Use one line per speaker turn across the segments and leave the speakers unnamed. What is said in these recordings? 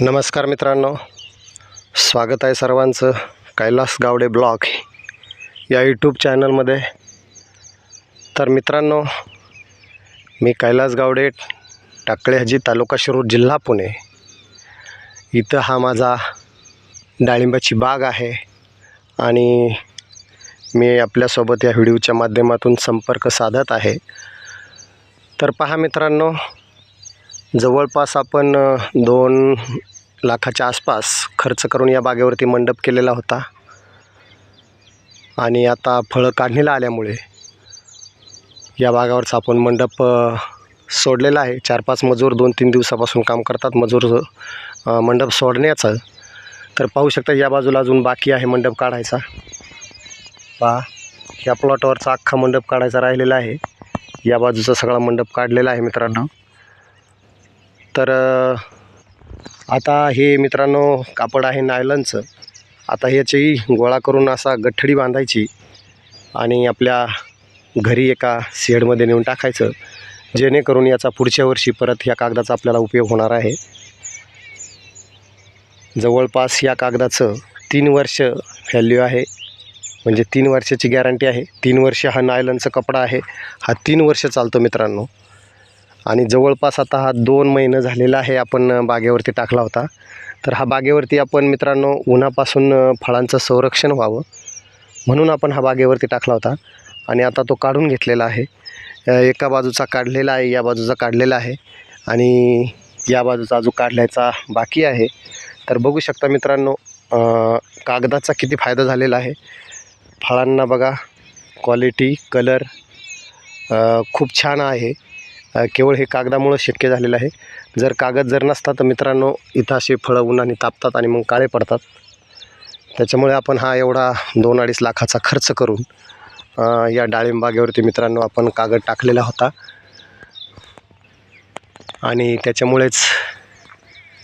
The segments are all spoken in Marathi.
नमस्कार मित्रांनो. स्वागत आहे सर्वांचं. कैलास गावडे ब्लॉग या यूट्यूब चॅनलमध्ये. तर मित्रांनो मी कैलास गावडे टाकळेहजी तालुका शिरूर जिल्हा पुणे. इथं हा माझा डाळिंबाची बाग आहे आणि मी आपल्यासोबत या व्हिडिओच्या माध्यमातून संपर्क साधत आहे. तर पहा मित्रांनो जवळपास आपण दोन लाखाच्या आसपास खर्च करून या बागेवरती मंडप केलेला होता. आणि आता फळं काढणीला आल्यामुळे या बागावरचा आपण मंडप सोडलेला आहे. चार पाच मजूर दोन तीन दिवसापासून काम करतात. मजूर मंडप सोडण्याचं. तर पाहू शकता या बाजूला अजून बाकी आहे मंडप काढायचा. पहा या प्लॉटवरचा अख्खा मंडप काढायचा राहिलेला आहे. या बाजूचा सगळा मंडप काढलेला आहे मित्रांनो. तर आता हे मित्रांनो कापड आहे नायलनचं. आता ह्याची गोळा करून असा गठ्ठडी बांधायची आणि आपल्या घरी एका शेडमध्ये नेऊन टाकायचं. जेणेकरून याचा पुढच्या वर्षी परत ह्या कागदाचा आपल्याला उपयोग होणार आहे. जवळपास या कागदाचं तीन वर्ष व्हॅल्यू आहे. म्हणजे तीन वर्षाची गॅरंटी आहे. तीन वर्ष हा नायलनचा कपडा आहे. हा तीन वर्ष चालतो मित्रांनो. आणि जवळपास आता हा दोन महिनं झालेला आहे आपण बागेवरती टाकला होता. तर हा बागेवरती आपण मित्रांनो उन्हापासून फळांचं संरक्षण व्हावं म्हणून आपण हा बागेवरती टाकला होता. आणि आता तो काढून घेतलेला आहे. एका बाजूचा काढलेला आहे या बाजूचा काढलेला आहे. आणि या बाजूचा अजून काढल्याचा बाकी आहे. तर बघू शकता मित्रांनो कागदाचा किती फायदा झालेला आहे. फळांना बघा क्वालिटी कलर खूप छान आहे. केवळ हे कागदामुळं शक्य झालेलं आहे. जर कागद जर नसता तर मित्रांनो इथं असे फळं उन्हाने तापतात आणि मग काळे पडतात. त्याच्यामुळे आपण हा एवढा दोन अडीच लाखाचा खर्च करून या डाळिंबागेवरती मित्रांनो आपण कागद टाकलेला होता. आणि त्याच्यामुळेच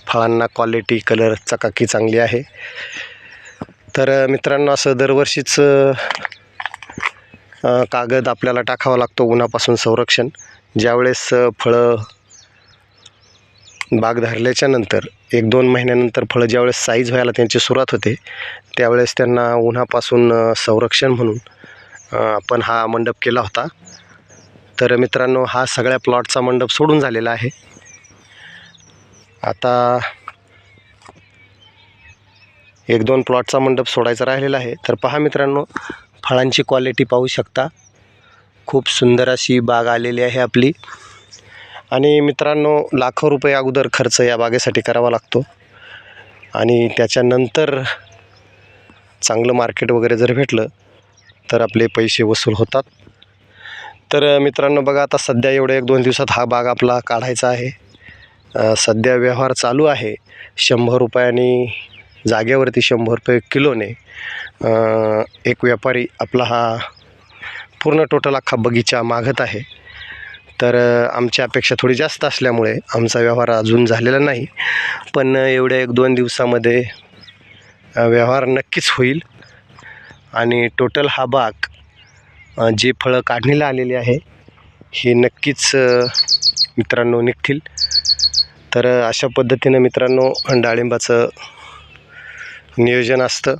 फळांना क्वालिटी कलर चकाकी चांगली आहे. तर मित्रांनो असं दरवर्षीच कागद आपल्याला टाकावा लागतो उन्हापासून संरक्षण. ज्यावेळेस फळं बाग धरल्याच्या नंतर एक दोन महिन्यानंतर फळं ज्यावेळेस साईज व्हायला त्यांची सुरुवात होते त्यावेळेस त्यांना उन्हापासून संरक्षण म्हणून आपण हा मंडप केला होता. तर मित्रांनो हा सगळ्या प्लॉटचा मंडप सोडून झालेला आहे. आता एक दोन प्लॉटचा मंडप सोडायचा राहिलेला आहे. तर पहा मित्रांनो फळांची क्वालिटी पाहू शकता. खूप सुंदर अशी बाग आलेली आहे आपली. आणि मित्रांनो लाखो रुपये अगोदर खर्च या बागेसाठी करावा लागतो. आणि त्याच्यानंतर चांगलं मार्केट वगैरे जर भेटलं तर आपले पैसे वसूल होतात. तर मित्रांनो बघा आता सध्या एवढ्या एक दोन दिवसात हा बाग आपला काढायचा आहे. सध्या व्यवहार चालू आहे. शंभर रुपयाने जागेवरती शंभर रुपये किलोने एक व्यापारी आपला हा पूर्ण टोटल अख्खा बगीचा मागत आहे. तर आमची अपेक्षा थोडी जास्त असल्यामुळे आमचा व्यवहार अजून झालेला नाही. पण एवढ्या एक दोन दिवसामध्ये व्यवहार नक्कीच होईल. आणि टोटल हा बाग जे फळं काढणीला आलेली आहे हे नक्कीच मित्रांनो निघतील. तर अशा पद्धतीनं मित्रांनो डाळिंबाचं नियोजन असतं.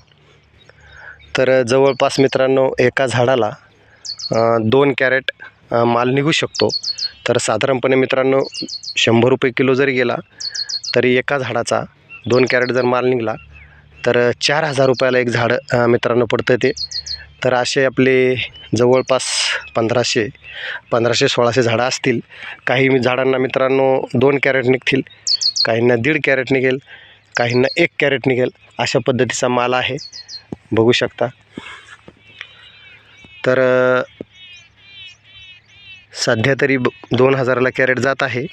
तर जवळपास मित्रांनो एका झाडाला दोन कॅरेट माल निघू शकतो. तर साधारणपणे मित्रांनो शंभर रुपये किलो जरी गेला तरी एका झाडाचा दोन कॅरेट जर माल निघाला तर चार हजार रुपयाला एक झाड मित्रांनो पडतं ते. तर असे आपले जवळपास पंधराशे पंधराशे सोळाशे झाडं असतील. काही मी झाडांना मित्रांनो दोन कॅरेट निघतील काहींना दीड कॅरेट निघेल काहींना एक कॅरेट निघेल अशा पद्धतीचा माल आहे. बघू शकता. तर सध्या तरी ब दोन हजाराला कॅरेट जात आहे.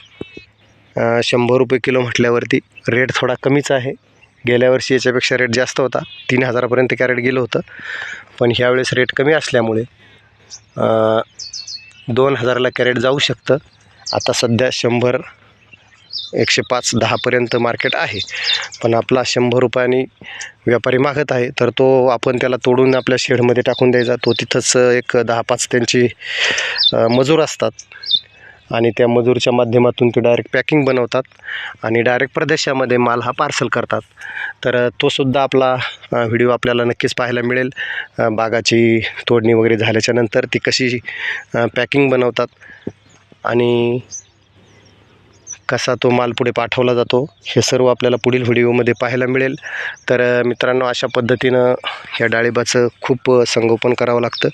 शंभर रुपये किलो म्हटल्यावरती रेट थोडा कमीच आहे. गेल्या वर्षी याच्यापेक्षा रेट जास्त होता. तीन हजारापर्यंत कॅरेट गेलं होतं. पण ह्यावेळेस रेट कमी असल्यामुळे दोन हजाराला कॅरेट जाऊ शकतं. आता सध्या शंभर एकशे पाच दहापर्यंत मार्केट आहे. पण आपला शंभर रुपयांनी व्यापारी मागत आहे तर तो आपण त्याला तोडून आपल्या शेडमध्ये टाकून द्यायचा. तो तिथंच एक दहा पाच त्यांची मजूर असतात. आणि त्या मजूरच्या माध्यमातून ते डायरेक्ट पॅकिंग बनवतात आणि डायरेक्ट प्रदेशामध्ये माल हा पार्सल करतात. तर तोसुद्धा तो सुद्धा आपला व्हिडिओ आपल्याला नक्कीच पाहायला मिळेल. बागाची तोडणी वगैरे झाल्याच्यानंतर ती कशी पॅकिंग बनवतात. आणि कसा तो माल पुढे पाठवला जातो हे सर्व आपल्याला पुढील व्हिडिओमध्ये पाहायला मिळेल. तर मित्रांनो अशा पद्धतीनं ह्या डाळिंबाचं खूप संगोपन करावं लागतं.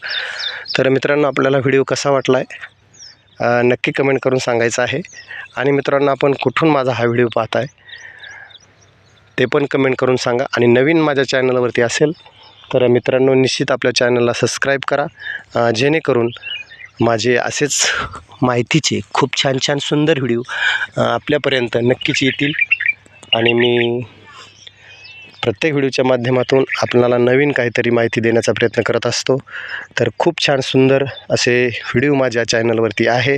तर मित्रांनो आपल्याला व्हिडिओ कसा वाटला आहे नक्की कमेंट करून सांगायचं आहे. आणि मित्रांनो आपण कुठून माझा हा व्हिडिओ पाहताय ते पण कमेंट करून सांगा. आणि नवीन माझ्या चॅनलवरती असेल तर मित्रांनो निश्चित आपल्या चॅनलला सबस्क्राईब करा जेणेकरून माझे असेच माहितीचे खूप छान छान सुंदर व्हिडिओ आपल्यापर्यंत नक्कीच येतील. आणि मी प्रत्येक व्हिडिओच्या माध्यमातून आपल्याला नवीन काहीतरी माहिती देण्याचा प्रयत्न करत असतो. तर खूप छान सुंदर असे व्हिडिओ माझ्या चॅनलवरती आहे.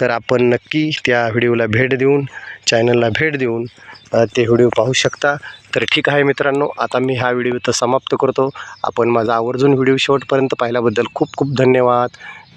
तर आपण नक्की त्या व्हिडिओला भेट देऊन चॅनलला भेट देऊन ते व्हिडिओ पाहू शकता. तर ठीक आहे मित्रांनो आता मी हा व्हिडिओ तर समाप्त करतो. आपण माझा आवर्जून व्हिडिओ शेवटपर्यंत पाहिल्याबद्दल खूप खूप धन्यवाद.